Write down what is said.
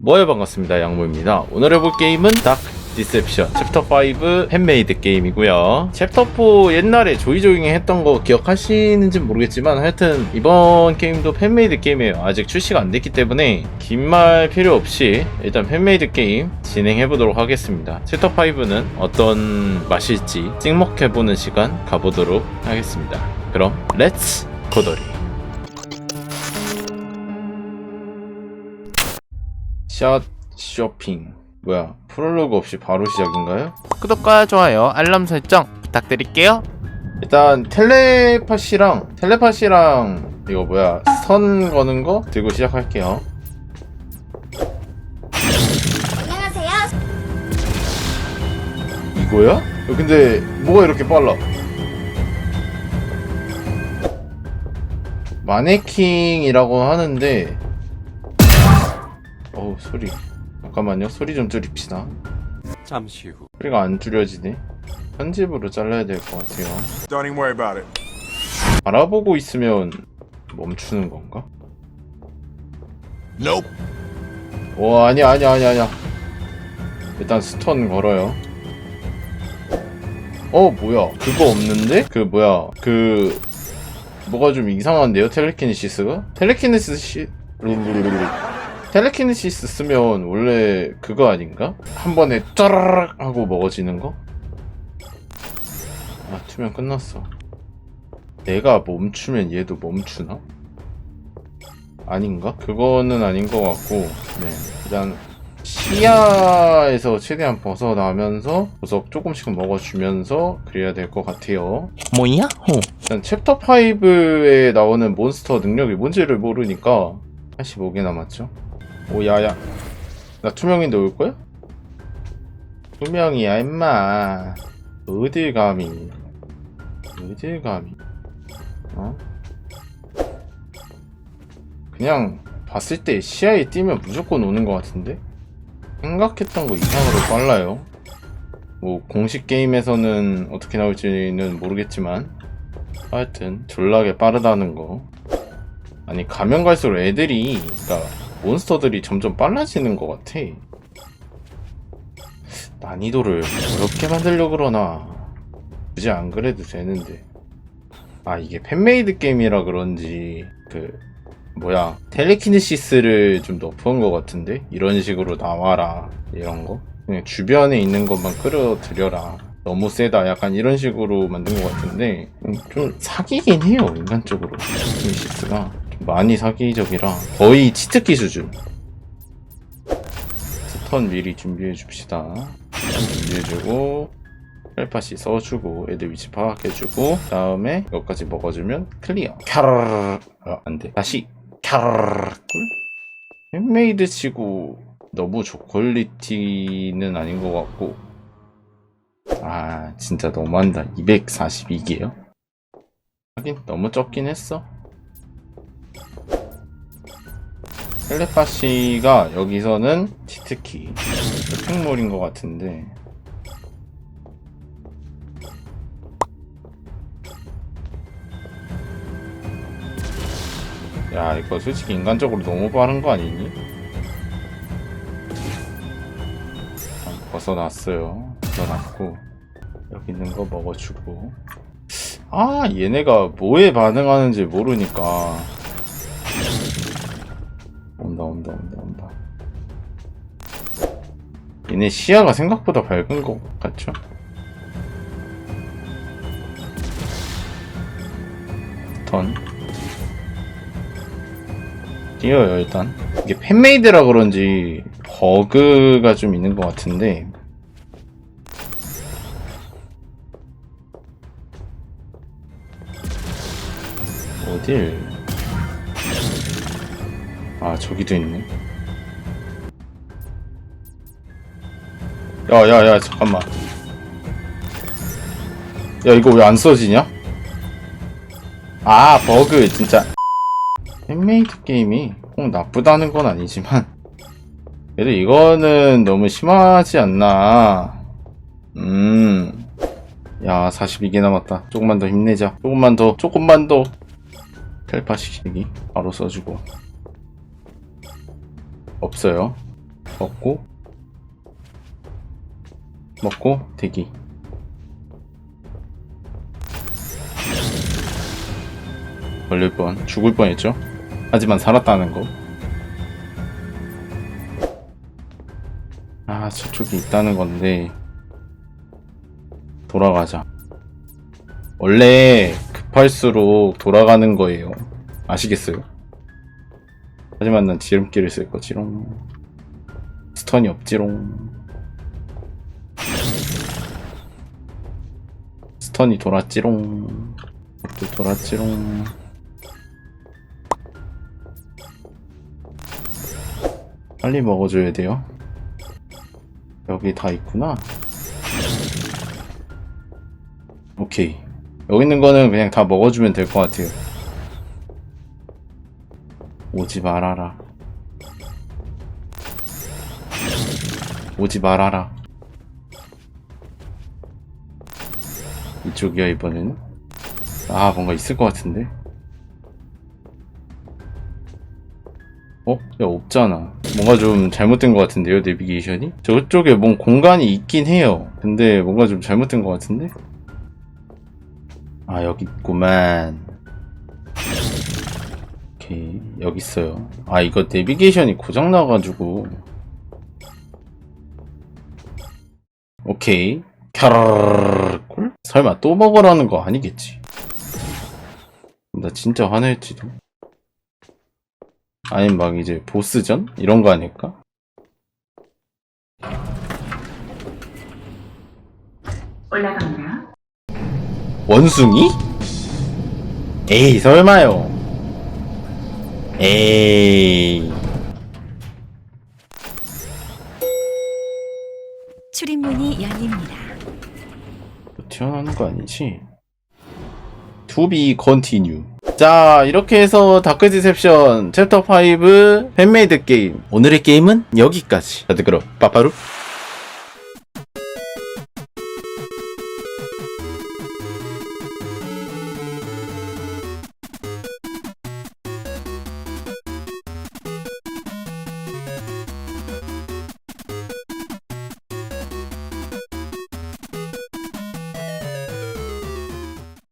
뭐에 반갑습니다. 양모입니다. 오늘 해볼 게임은 닥 디셉션 챕터 5 팬메이드 게임이고요. 챕터 4 옛날에 조이조잉에 했던 거 기억하시는지 모르겠지만 하여튼 이번 게임도 팬메이드 게임이에요. 아직 출시가 안 됐기 때문에 긴 말 필요 없이 일단 팬메이드 게임 진행해 보도록 하겠습니다. 챕터 5는 어떤 맛일지 찍먹해 보는 시간 가보도록 하겠습니다. 그럼 렛츠 고돌이 샷 쇼핑 뭐야 프롤로그 없이 바로 시작인가요? 구독과 좋아요, 알람 설정 부탁드릴게요. 일단 텔레파시랑 텔레파시랑 이거 뭐야 선 거는 거 들고 시작할게요 안녕하세요. 이거야? 어, 근데 뭐가 이렇게 빨라 마네킹이라고 하는데 어우 소리 잠깐만요 소리 좀 줄입시다 잠시 후. 소리가 안 줄여지네 편집으로 잘라야 될 것 같아요 Don't even worry about it. 알아보고 있으면 멈추는 건가? Nope. 오 아니야 아니야 아니야 아니야 일단 스턴 걸어요 어 뭐야 그거 없는데? 그 뭐야 그 뭐가 좀 이상한데요 텔레키네시스가? 텔레키네시스 룰루루루. 텔레키네시스 쓰면 원래 그거 아닌가? 한 번에 짜라락 하고 먹어지는 거? 아 투명 끝났어 내가 멈추면 얘도 멈추나? 아닌가? 그거는 아닌 것 같고 네 일단 시야에서 최대한 벗어나면서 구석 조금씩 먹어주면서 그래야 될 것 같아요 뭐야? 호. 일단 챕터 5에 나오는 몬스터 능력이 뭔지를 모르니까 85개 남았죠 오 야야 나 투명인데 올 거야? 투명이야 임마 어딜 감히 어딜 감히 어? 그냥 봤을 때 시야에 띄면 무조건 오는 것 같은데? 생각했던 거 이상으로 빨라요 뭐 공식 게임에서는 어떻게 나올지는 모르겠지만 하여튼 졸라게 빠르다는 거 아니 가면 갈수록 애들이 그러니까 몬스터들이 점점 빨라지는 것 같아. 난이도를 어렵게 만들려 그러나. 굳이 안 그래도 되는데. 아 이게 팬메이드 게임이라 그런지 그 뭐야 텔레키네시스를 좀 높은 것 같은데? 이런 식으로 나와라. 이런 거? 그냥 주변에 있는 것만 끌어들여라. 너무 세다. 약간 이런 식으로 만든 것 같은데. 음, 좀 사기긴 해요 인간적으로. 텔레키네시스가. 좀 많이 사기적이라 거의 치트키 수준 스턴 미리 준비해 줍시다. 준비해주고 헬파시 써주고 애들 위치 파악해주고 다음에 이것까지 먹어주면 클리어. 캬르르 아, 안돼. 다시. 캬르르 꿀? 팬메이드 치고 너무 저퀄리티는 아닌 것 같고. 아 진짜 너무한다. 242개요? 하긴 너무 적긴 했어 텔레파시가 여기서는 치트키 쇼핑몰인 것 같은데. 야 이거 솔직히 인간적으로 너무 빠른 거 아니니? 아, 벗어났어요. 벗어났고 여기 있는 거 먹어주고. 아 얘네가 뭐에 반응하는지 모르니까 온다 온다 온다 온다. 얘네 시야가 생각보다 밝은 것 같죠? 턴. 뛰어요 일단. 이게 팬메이드라 그런지 버그가 좀 있는 것 같은데. 어딜 아 저기도 있네. 야야야 잠깐만. 야 이거 왜 안 써지냐? 아 버그 진짜. 팬메이드 게임이 꼭 나쁘다는 건 아니지만 그래도 이거는 너무 심하지 않나. 음. 야 42개 남았다. 조금만 더 힘내자. 조금만 더 조금만 더. 텔파 시키기. 바로 써주고 없어요 먹고 먹고 대기 걸릴 뻔 죽을 뻔했죠 하지만 살았다는 거 아, 저쪽에 있다는 건데. 돌아가자. 원래 급할수록 돌아가는 거예요. 아시겠어요? 하지만 난 지름길을 쓸 거지롱. 스턴이 없지롱. 스턴이 돌았지롱. 또 돌았지롱. 빨리 먹어줘야 돼요. 여기 다 있구나. 오케이. 여기 있는 거는 그냥 다 먹어주면 될 것 같아요. 오지 말아라. 오지 말아라. 이쪽이야, 이번엔. 아, 뭔가 있을 것 같은데. 어? 야, 없잖아. 뭔가 좀 잘못된 것 같은데요, 내비게이션이? 저쪽에 뭔 공간이 있긴 해요. 근데 뭔가 좀 잘못된 것 같은데? 아, 여기 있구만. 오케이, 여기 있어요. 아, 이거 내비게이션이 고장 나가지고. 오케이. 캬르르르 설마 또 먹으라는 거 아니겠지? 나 진짜 화낼지도. 아니면 막 이제 보스전? 이런 거 아닐까? 올라갑니다. 원숭이? 에이, 설마요. 에이. 출입문이 열립니다. 또 튀어나오는 거 아니지? To be continue. 자, 이렇게 해서 다크 디셉션 챕터 5 팬메이드 게임. 오늘의 게임은 여기까지. 다들 그럼 빠빠루.